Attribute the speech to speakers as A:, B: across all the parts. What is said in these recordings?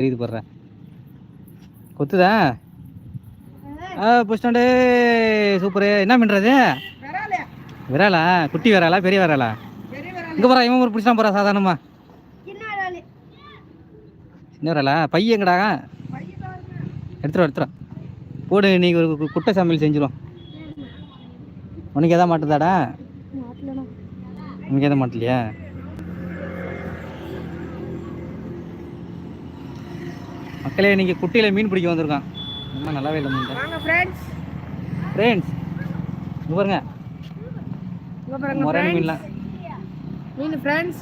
A: தெரியுது போடுறேன் கொத்துதா? ஆ புஷ்டாண்டு சூப்பரு. என்ன பண்ணுறது விராலா? குட்டி விராலா பெரிய விராலா? இங்கே போகிறா இவன் ஒரு பிடிச்சா போகிறா சாதாரணமா. சின்ன விராலா? பையன் எங்கடா? எடுத்துரும் எடுத்துரும் போடு நீங்கள் ஒரு குட்டை சமையல் செஞ்சிடும் உனக்கு எதாவது மாட்டுதாடா? உனக்கு எதாவது மாட்டலையா? மக்களே இன்னைக்கு குட்டியில் மீன் பிடிக்க வந்திருக்கான். ரொம்ப நல்லாவே இல்லை மீன்.
B: ஃப்ரெண்ட்ஸ்
A: ஃப்ரெண்ட்ஸ் இங்க பாருங்க. முறை. மீன்லாம்.
B: மீன் ஃப்ரெண்ட்ஸ்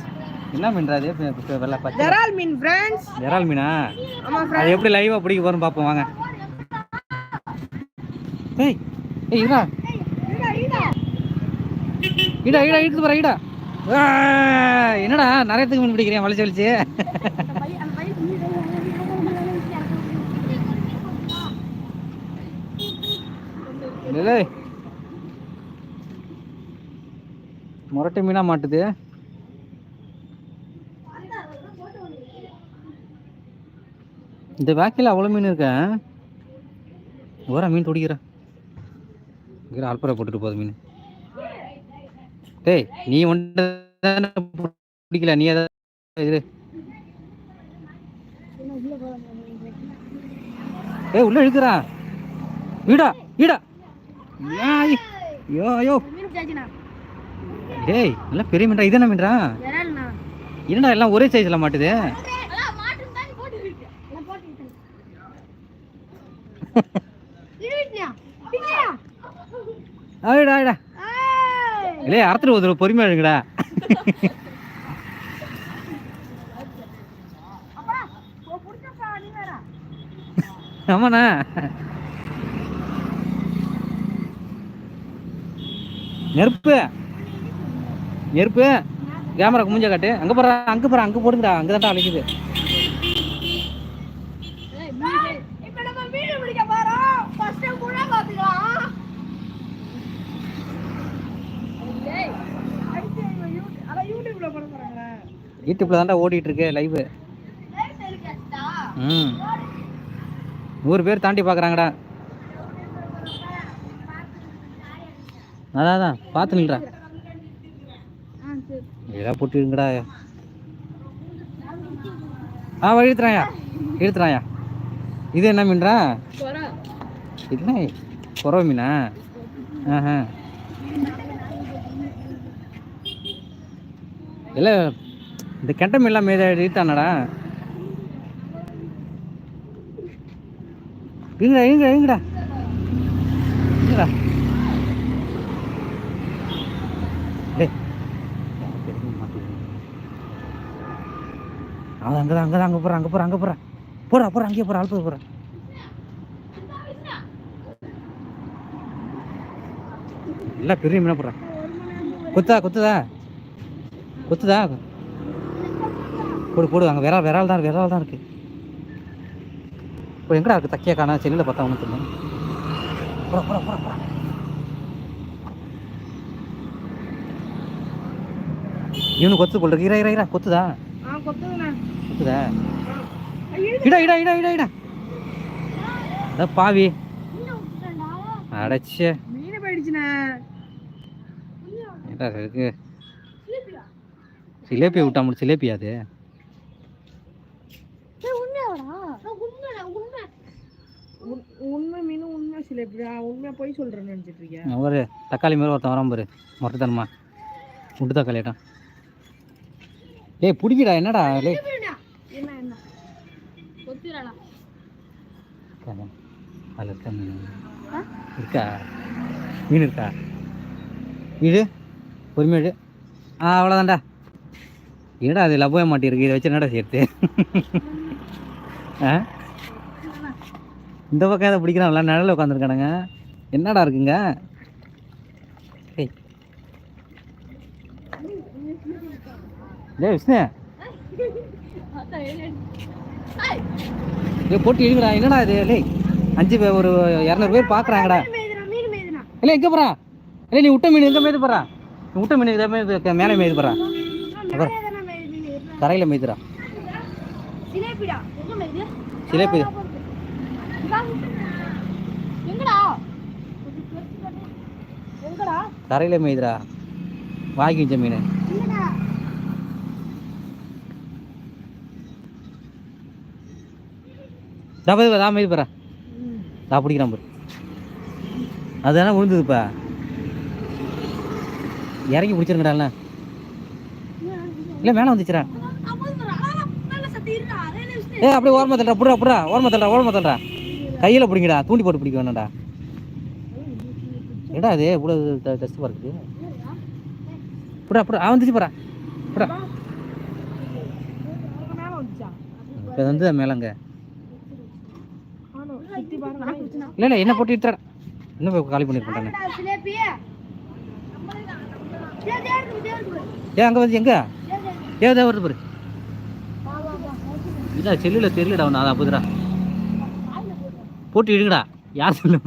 A: என்ன மீன்டா அது வெள்ளை பச்சை
B: ஜெரால் மீன் ஃப்ரெண்ட்ஸ்
A: விரால் மீனா? அது எப்படி லைவாக பிடிக்க போகிறோம் பார்ப்போம் வாங்க. ஏய் ஏய் இதா ஈடா ஈடா இழுத்து ஈடா ஆ, என்னடா நிறையத்துக்கு மீன் பிடிக்கிறேன் வலிச்சு வலிச்சு இல்லை முரட்டை மீனா மாட்டுது. இந்த வேக்கையில் அவ்வளோ மீன் இருக்கா? ஓரா மீன் துடிக்கிறேன் அல்பரை போட்டுட்டு போகுது மீன். டேய் நீ ஒன்று பிடிக்கல நீ ஏதாவது ஏய் உள்ள இழுக்கிறா. ஈடா ஈடா ஐய், ஐயோ. ஐயோ டேய் நல்லா பெரிய மீன்டா இது என்ன மீன்டா? என்னடா எல்லாம் ஒரே சைஸ்ல மாட்டுது? ஆயிடா ஆயிடா. இல்லையே அறுத்துட்டு போதும் பொறுமையா இருங்கடா. ஆமாண்ணா. நெருப்பு. நெருப்பு. கேமரா குமிஞ்ச காட்டு. அங்க போற அங்க போற அங்க போடுங்கடா. அங்க தான்டா அழைக்குது
B: யூடியூப்ல
A: தான்டா ஓடிட்டு இருக்கு லைவ் ம். நூறு பேர் தாண்டி பார்க்குறாங்கடா அதான் அதான். பார்த்து நில்றா. இதெல்லாம் போட்டு இருங்கடா ஆ இழுத்துறாயா இழுத்துறாயா இது என்ன மீன்றா இல்லை குறவ மீனா? ஆஹா. இல்லை இந்த கெட்ட மீன்லாம் மீத இழுத்தானடா. இருங்கடா இருங்கடா இருங்கடா இருங்கடா டேய் அவன் அங்கே தான் அங்கே தான் அங்கே போகிறான் அங்கே போகிறான் அங்கே போகிறான் போறா போறா அங்கேயே போறா அழுப்பு போகிறான் எல்லாம் பெரிய மீனா போடுறான் குத்துதா கொத்துதா? கொத்துதா? போடு போடு அங்கே விரால் விரால் தான் விரால் தான் இருக்குது இப்போ எங்கடா இருக்கு தக்கியா காணா? செல்லில் பார்த்தா ஒன்றும் தெரியும் போகிறா போகிறா போகிறா போடா. இவனு கொத்து போல் இருக்கு. இரா இரா இரா
B: கொத்துதான்
A: கொத்துதா இடா இடா இடா இடா இடா. அதான் பாவி. அடைச்சே.
B: மீன் போயிடுச்சுண்ணா.
A: இருக்கு சிலேபி விட்டா முடியும் சிலேபி அது?
B: உண்- உண்மை மீன் உண்மை சில உண்மையா போய் சொல்றேன்னு நினைச்சிட்டு இருக்கேன்
A: ஒரு தக்காளி மாதிரி ஒருத்தன் வரான் பாரு மொட்டத்தனமா முட்டு தக்காளியாட்டம். டேய் பிடிக்கடா என்னடா? டேய்
B: என்ன என்ன?
A: அதில் இருக்கா மீன்? இருக்கா? மீன் இருக்கா? பொறுமையாடு ஆ அவ்வளோதான்டா என்னடா அது லவ்வே மாட்டிருக்கு இதை வச்சு என்னடா சேர்த்து ஆ? இந்த பக்கம் எதை பிடிக்கிறான்ல நிழல உட்காந்துருக்கானுங்க என்னடா இருக்குங்க ஏய் டேய் விஷ்ணு. டேய் போட்டு இழுங்கடா என்னடா இது? டேய் அஞ்சு பேர் ஒரு இரநூறு பேர் பார்க்குறாங்கடா இல்லை எங்கே போகிறா இல்லை நீ விட்ட மீன் எங்கே மேய்து போகிறா நீ விட்ட மீன் இதை மேய்து மேலே மேய்து போகிறா தரையில் மேய்துடா.
B: சிலேபிடா. எங்க மேது
A: சிலேபி
B: எங்கடா? எங்கடா
A: கரையில் மேய்துடா. வாங்கி வச்ச மீன். தான் போய் தான் மேய்து போகிறா நான் பிடிக்கிறான் பாரு. அதுதானே விழுந்ததுப்பா இறங்கி பிடிச்சிருங்கடால இல்லை. மேலே வந்துச்சுடா. ஏ அப்படியே ஓரமாக தள்ளுறா புடா புடா ஓரமாக தள்ளுறா ஓரமாக தள்ளுறா கையில் பிடிங்கடா தூண்டி போட்டு பிடிக்க வேணாம்டா. ஏடா அது இவ்வளோ டஸ்ட் பார்க்குது புடா புடா அவன் வந்துச்சு போறா புடா இப்போ வந்து மேலங்க. இல்லை இல்லை என்ன போட்டு எடுத்துறேன் இன்னும் காலி பண்ணிருக்கேன் ஏ அங்கே வந்து எங்க? ஏதோ வருது பாரு. இல்லை செல்லில் தெரியலடா ஒன்று அதான் புதுடா போட்டு எடுங்கடா யார் சொல்ல?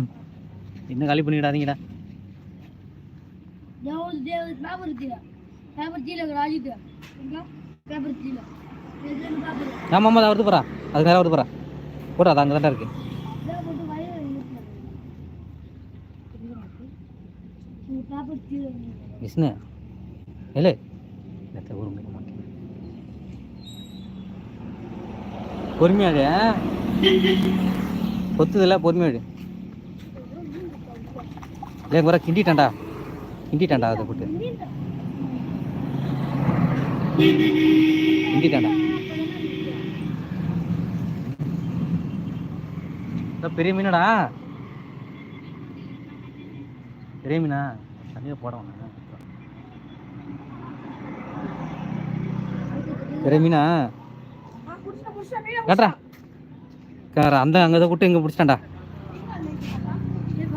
A: என்ன காலி பண்ணிடாதீங்கடா. ஆமாம் ஆமாம் அது வருது போறா அது நேரம் வருது போறா போட்டா அது அங்கே தான் இருக்கு. விஷ்ணு இல்லை நேற்று ஒரு மணிக்கு மாட்டேன் பொறுமையாடு கொத்துதில்ல பொறுமையாடு இல்லை வர கிண்டிட்டான்டா. கிண்டிட்டான்டா அதை போட்டு. கிண்டிட்டான்டா. பெரிய மீனடா. பெரிய மீனா? தண்ணியில் போட வேணாம் மீனா. காட்டுறா கார அந்த அங்கே தான் விட்டு இங்கே பிடிச்சிட்டான்டா.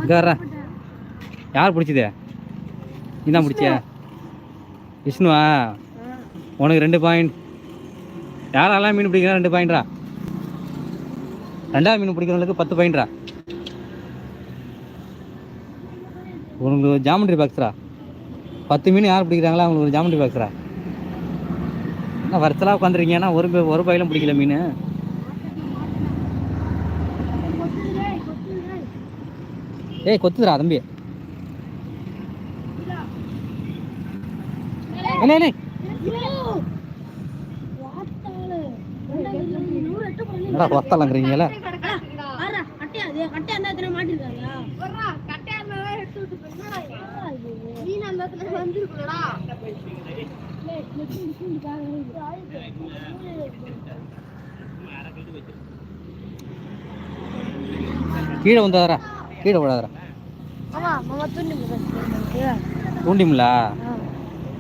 A: இங்கே வர்றா. யார் பிடிச்சது? நீ தான் பிடிச்சிய? விஷ்ணுவா? உனக்கு ரெண்டு பாயிண்ட் யாரெல்லாம் மீன் பிடிக்கிறா ரெண்டு பாயிண்ட்ரா ரெண்டாவது மீன் பிடிக்கிறவங்களுக்கு பத்து பாயிண்ட்ரா உனக்கு ஜாமெண்ட்ரி பாக்ஸரா பத்து மீன் யார் பிடிக்கிறாங்களோ அவங்களுக்கு ஒரு ஜாமெண்ட்ரி பாக்ஸரா என்ன வருத்தலாக உட்காந்துருக்கீங்கன்னா ஒரு பை- ஒரு பயிலும் பிடிக்கல மீன் ஏய் கொத்துதுரா தம்பி என்ன இல்லை என்னடா
C: கட்டை அது கட்டை அந்த இடத்துல மாட்டிருக்காங்க மீன் அந்த இடத்துல வந்துருக்குடா
A: கீழே வந்தாதரா கீழே விடாதரா தூண்டிமுல்லா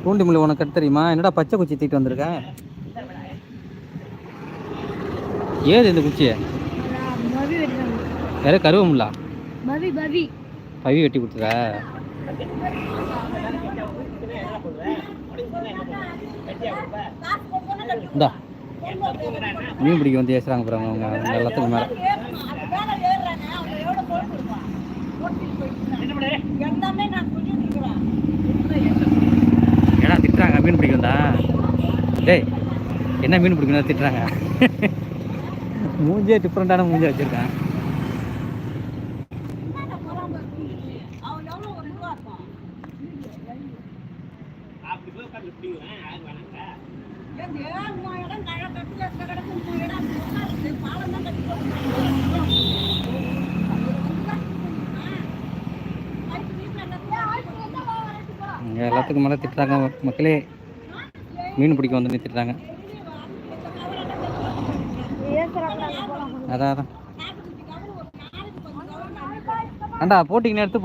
A: தூண்டிமுல்ல உனக்கு கட்டு தெரியுமா? என்னடா பச்சை குச்சி தூக்கிட்டு வந்திருக்கேன் ஏது இந்த குச்சி
C: பவி வெட்டினாங்க
A: வேற கருவமுல்லா
C: பவி
A: வெட்டி கொடுத்துற இந்தா. மீன் பிடிக்க வந்து ஏசுறாங்க பாருங்க அவங்க. அவங்க எல்லாத்துக்கும் மேலே. ஏன்னா திட்டுறாங்க மீன் பிடிக்க வந்தா? டேய் என்ன மீன் பிடிக்கணும் திட்டுறாங்க? மூஞ்சே டிஃப்ரெண்டான மூஞ்சே வச்சிருக்கேன். இங்கே எல்லாத்துக்கும் மேலே திட்டுறாங்க. மக்களே மீன் பிடிக்க வந்து திட்டுறாங்க அதான் அதான். ஏண்டா போட்டிங்கன்னு எடுத்து